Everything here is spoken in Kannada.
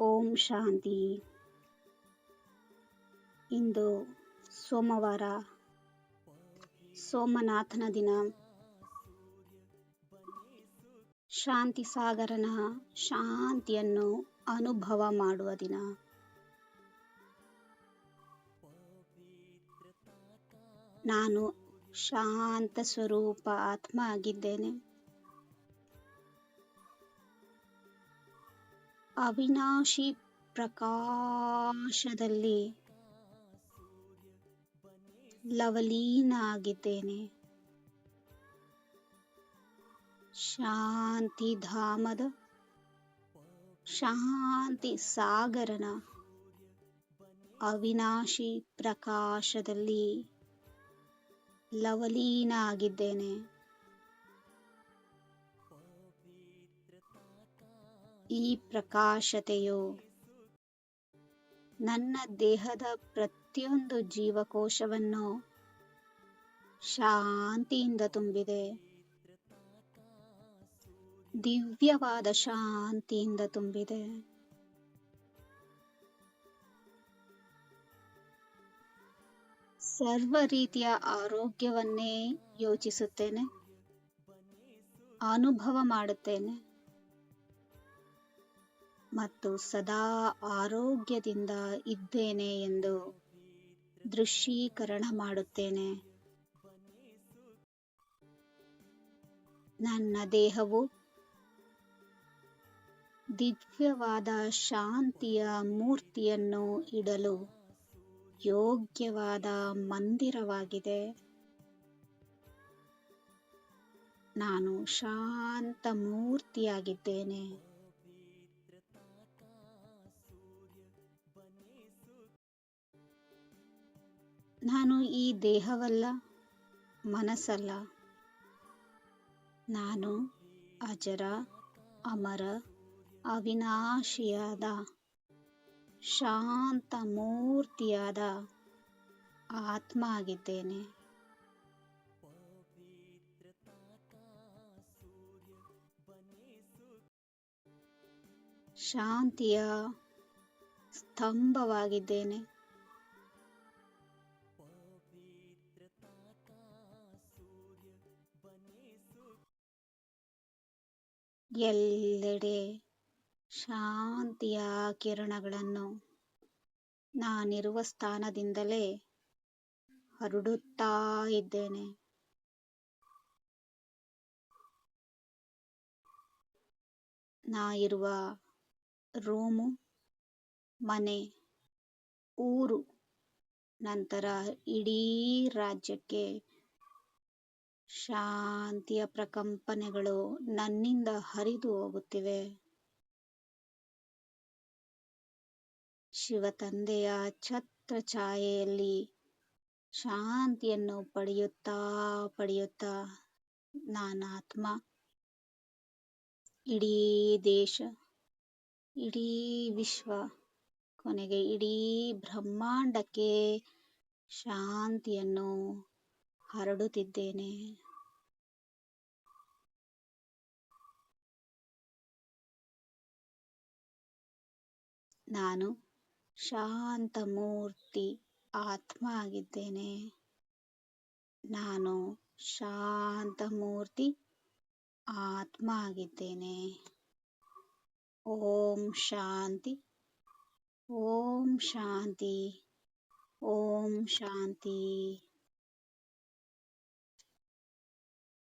ಓಂ ಶಾಂತಿ. ಇಂದು ಸೋಮವಾರ, ಸೋಮನಾಥನ ದಿನ. ಶಾಂತಿ ಸಾಗರನ ಶಾಂತಿಯನ್ನು ಅನುಭವ ಮಾಡುವ ದಿನ. ನಾನು ಶಾಂತ ಸ್ವರೂಪ ಆತ್ಮ ಆಗಿದ್ದೇನೆ. ಅವಿನಾಶಿ ಪ್ರಕಾಶದಲ್ಲಿ ಲವಲೀನ ಆಗಿದ್ದೇನೆ ಶಾಂತಿ ಸಾಗರನ ಅವಿನಾಶಿ ಪ್ರಕಾಶದಲ್ಲಿ ಲವಲೀನ ಈ ಪ್ರಕಾಶತೆಯು ನನ್ನ ದೇಹದ ಪ್ರತಿಯೊಂದು ಜೀವಕೋಶವನ್ನು ಶಾಂತಿಯಿಂದ ತುಂಬಿದೆ. ದಿವ್ಯವಾದ ಶಾಂತಿಯಿಂದ ತುಂಬಿದೆ. ಸರ್ವ ರೀತಿಯ ಆರೋಗ್ಯವನ್ನೇ ಯೋಚಿಸುತ್ತೇನೆ. ಅನುಭವ ಮಾಡುತ್ತೇನೆ. ಮತ್ತು ಸದಾ ಆರೋಗ್ಯದಿಂದ ಇದ್ದೇನೆ ಎಂದು ದೃಶ್ಯೀಕರಣ ಮಾಡುತ್ತೇನೆ. ನನ್ನ ದೇಹವು ದಿವ್ಯವಾದ ಶಾಂತಿಯ ಮೂರ್ತಿಯನ್ನು ಇಡಲು ಯೋಗ್ಯವಾದ ಮಂದಿರವಾಗಿದೆ. ನಾನು ಶಾಂತ ಮೂರ್ತಿಯಾಗಿದ್ದೇನೆ. ನಾನು ಈ ದೇಹವಲ್ಲ ಮನಸ್ಸಲ್ಲ. ನಾನು ಅಜರ ಅಮರ ಅವಿನಾಶಿಯಾದ ಶಾಂತ ಮೂರ್ತಿಯಾದ ಆತ್ಮ ಆಗಿದ್ದೇನೆ ಶಾಂತಿಯ ಸ್ತಂಭವಾಗಿದ್ದೇನೆ. ಎಲ್ಲೆಡೆ ಶಾಂತಿಯ ಕಿರಣಗಳನ್ನು ನಾನಿರುವ ಸ್ಥಾನದಿಂದಲೇ ಹರಡುತ್ತಾ ಇದ್ದೇನೆ. ನಾ ಇರುವ ರೂಮು ಮನೆ ಊರು ನಂತರ ಇಡೀ ರಾಜ್ಯಕ್ಕೆ ಶಾಂತಿಯ ಪ್ರಕಂಪನೆಗಳು ನನ್ನಿಂದ ಹರಿದು ಹೋಗುತ್ತಿವೆ. ಶಿವ ತಂದೆಯ ಛತ್ರ ಛಾಯೆಯಲ್ಲಿ ಶಾಂತಿಯನ್ನು ಪಡೆಯುತ್ತಾ ಪಡೆಯುತ್ತಾ ನಾನಾತ್ಮ ಇಡೀ ದೇಶ, ಇಡೀ ವಿಶ್ವ ಕೊನೆಗೆ ಇಡೀ ಬ್ರಹ್ಮಾಂಡಕ್ಕೆ ಶಾಂತಿಯನ್ನು ಹರಡುತ್ತಿದ್ದೇನೆ. ನಾನು ಶಾಂತ ಮೂರ್ತಿ ಆತ್ಮ ಆಗಿದ್ದೇನೆ ನಾನು ಶಾಂತ ಮೂರ್ತಿ ಆತ್ಮ ಆಗಿದ್ದೇನೆ ಓಂ ಶಾಂತಿ. ಓಂ ಶಾಂತಿ ಓಂ ಶಾಂತಿ